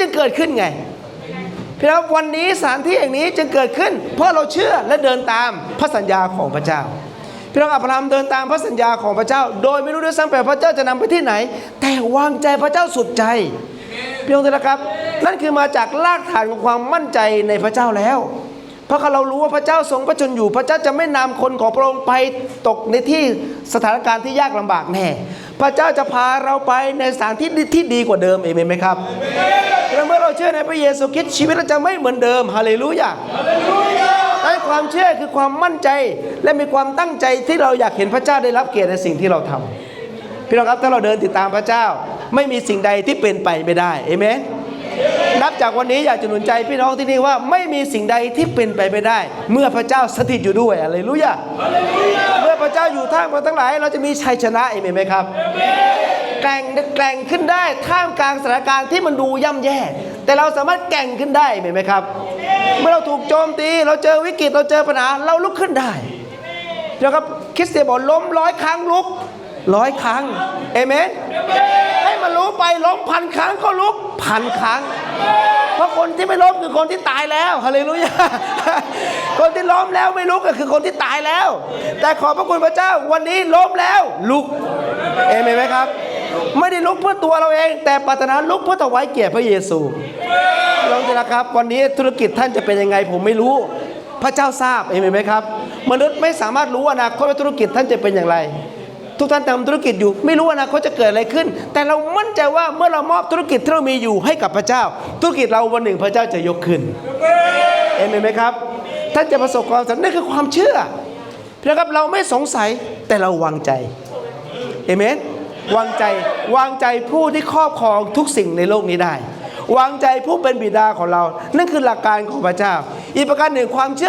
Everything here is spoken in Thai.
จึงเกิดขึ้นไงพี่น้องวันนี้สถานที่อย่างนี้จึงเกิดขึ้น เพราะเราเชื่อและเดินตามพระสัญญาของพระเจ้าพี่น้องอับราฮัมเดินตามพระสัญญาของพระเจ้า โดยไม่รู้ด้วยซ้ำไปพระเจ้าจะนำไปที่ไหน แต่วางใจพระเจ้าสุดใจพี่น้องที่รักครับ นั่นคือมาจากรากฐานของความมั่นใจในพระเจ้าแล้ว เพราะเรารู้ว่าพระเจ้าทรงพระชนอยู่ พระเจ้าจะไม่นำคนของพระองค์ไปตกในที่สถานการณ์ที่ยากลำบากแน่พระเจ้าจะพาเราไปในสถานที่ที่ดีกว่าเดิมเอเมนไหมครับ และเมื่อเราเชื่อในพระเยซูคริสต์ชีวิตเราจะไม่เหมือนเดิมฮาเลลูยานั่นความเชื่อคือความมั่นใจและมีความตั้งใจที่เราอยากเห็นพระเจ้าได้รับเกียรติในสิ่งที่เราทำพี่น้องครับถ้าเราเดินติดตามพระเจ้า ไม่มีสิ่งใดที่เป็นไปไม่ได้เอเมนนับจากวันนี้อยากจะหนุนใจพี่น้องที่นี่ว่าไม่มีสิ่งใดที่เป็นไปไม่ได้ เมื่อพระเจ้าสถิตอยู่ด้วยอะไรรู้ยะเมื่อพระเจ้าอยู่ท่ามกลางทั้งหลาย เราจะมีชัยชนะเอเมนไหมครับ แกร่งแกร่งขึ้นได้ท่ามกลางสถานการณ์ที่มันดูย่ำแย่ แต่เราสามารถแกร่งขึ้นได้เห็นไหมครับ เมื่อเราถูกโจมตี เราเจอวิกฤตเราเจอปัญหาเราลุกขึ้นได้นะครับคริสเตียนบอกล้มร้อยครั้งลุกร้อยครั้งเอเมนให้มันรู้ไปล้มพันครั้งก็ลุกพันครั้ง เพราะคนที่ไม่ล้มคือคนที่ตายแล้วฮาเลลูยาคนที่ล้มแล้วไม่ลุกก็คือคนที่ตายแล้ว แต่ขอพระคุณพระเจ้าวันนี้ล้มแล้วลุก เอเมนไหมครับ ไม่ได้ลุกเพื่อตัวเราเอง แต่ปรารถนาลุกเพื่อถวายเกียรติพระเยซูลองดูนะครับ วันนี้ธุรกิจท่านจะเป็นยังไง ผมไม่รู้ พระเจ้าทราบเอเมนไหมครับ มนุษย์ไม่สามารถรู้อนาคตว่าธุรกิจท่านจะเป็นอย่างไร ทุกท่านทำธุรกิจอยู่ ไม่รู้อนาคตจะเกิดอะไรขึ้น แต่เรามั่นใจว่าเมื่อเรามอบธุรกิจที่เรามีอยู่ให้กับพระเจ้า ธุรกิจเราวันหนึ่งพระเจ้าจะยกขึ้นเอเมนไหมครับท่านจะประสบความสำเร็จนั่นคือความเชื่อนะครับเราไม่สงสัยแต่เราวางใจเอเมน วางใจวางใจผู้ที่ครอบครองทุกสิ่งในโลกนี้ได้ วางใจผู้เป็นบิดาของเรา นั่นคือหลักการของพระเจ้า อีกประการหนึ่งความเชื่อ